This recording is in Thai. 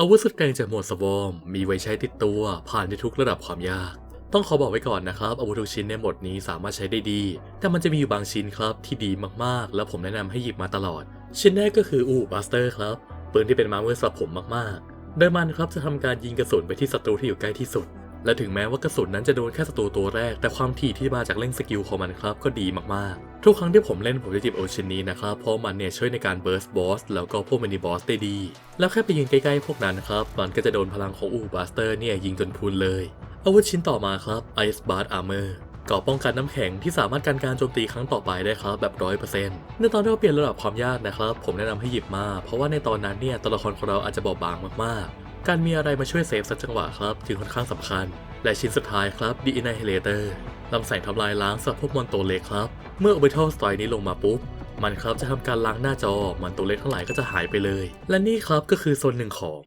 อาวุธสุดเกรงจากหมวดสวอมมีไว้ใช้ติดตัว ผ่านในทุกระดับความยาก ต้องขอบอกไว้ก่อนนะครับ อาวุธทุกชิ้นในหมดนี้สามารถใช้ได้ดี แต่มันจะมีอยู่บางชิ้นครับที่ดีมากๆ แล้วผมแนะนำให้หยิบมาตลอด ชิ้นแรกก็คืออูบัสเตอร์ครับปืนที่เป็นมาเมื่อสับผมมากๆโดยมันครับจะทำการยิงกระสุนไปที่ศัตรูที่อยู่ใกล้ที่สุด และถึงแม้ว่ากระสุนนั้นจะโดนแค่ศัตรูตัวแรก แต่ความถี่ที่มาจากเล่นสกิลของมันครับก็ดีมากๆ ทุกครั้งที่ผมเล่นผมจะจิบโอชินนี้นะครับ เพราะมันเนี่ยช่วยในการเบิร์สบอสแล้วก็พวกมินิบอสได้ดี แล้วแค่ไปยืนใกล้ๆพวกนั้นครับ มันก็จะโดนพลังของอูบัสเตอร์เนี่ยยิงจนพรุนเลย อาวุธชิ้นต่อมาครับ Ice Bar Armor เกราะป้องกันน้ำแข็งที่สามารถกันการโจมตีครั้งต่อไปได้ครับแบบร้อยเปอร์เซ็นต์ในตอนที่เราเปลี่ยนระดับความยากนะครับ ผมแนะนำให้หยิบมา เพราะว่าในตอนนั้นเนี่ยตัวละครของเราอาจจะบอบบางมากๆ การมีอะไรมาช่วยเซฟสักจังหวะครับจึงค่อนข้างสำคัญ และชิ้นสุดท้ายครับ The Annihilator ลำแสงทำลายล้างสำหรับพวกมอนตัวเล็กครับ เมื่อ Orbital Strike นี้ลงมาปุ๊บ มันครับจะทำการล้างหน้าจอ มันตัวเล็กทั้งหลายก็จะหายไปเลย และนี่ครับก็คือโซนหนึ่งของ